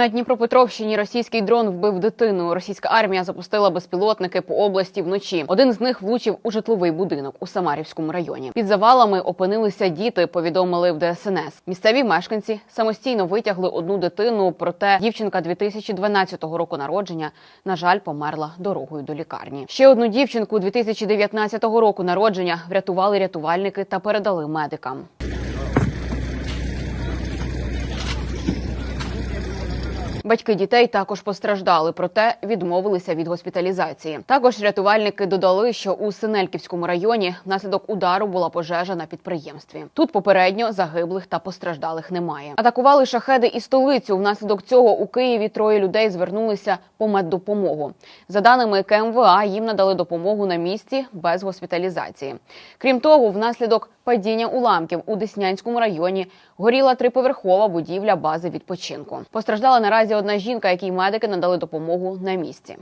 На Дніпропетровщині російський дрон вбив дитину. Російська армія запустила безпілотники по області вночі. Один з них влучив у житловий будинок у Самарівському районі. Під завалами опинилися діти. Повідомили в ДСНС. Місцеві мешканці самостійно витягли одну дитину. Проте дівчинка 2012 року народження на жаль померла дорогою до лікарні. Ще одну дівчинку 2019 року народження врятували рятувальники та передали медикам. Батьки дітей також постраждали, проте відмовилися від госпіталізації. Також рятувальники додали, що у Синельківському районі внаслідок удару була пожежа на підприємстві. Тут попередньо загиблих та постраждалих немає. Атакували шахеди і столицю. Внаслідок цього у Києві троє людей звернулися по меддопомогу. За даними КМВА, їм надали допомогу на місці без госпіталізації. Крім того, внаслідок падіння уламків у Деснянському районі горіла триповерхова будівля бази відпочинку. Постраждала наразі одна жінка, якій медики надали допомогу на місці.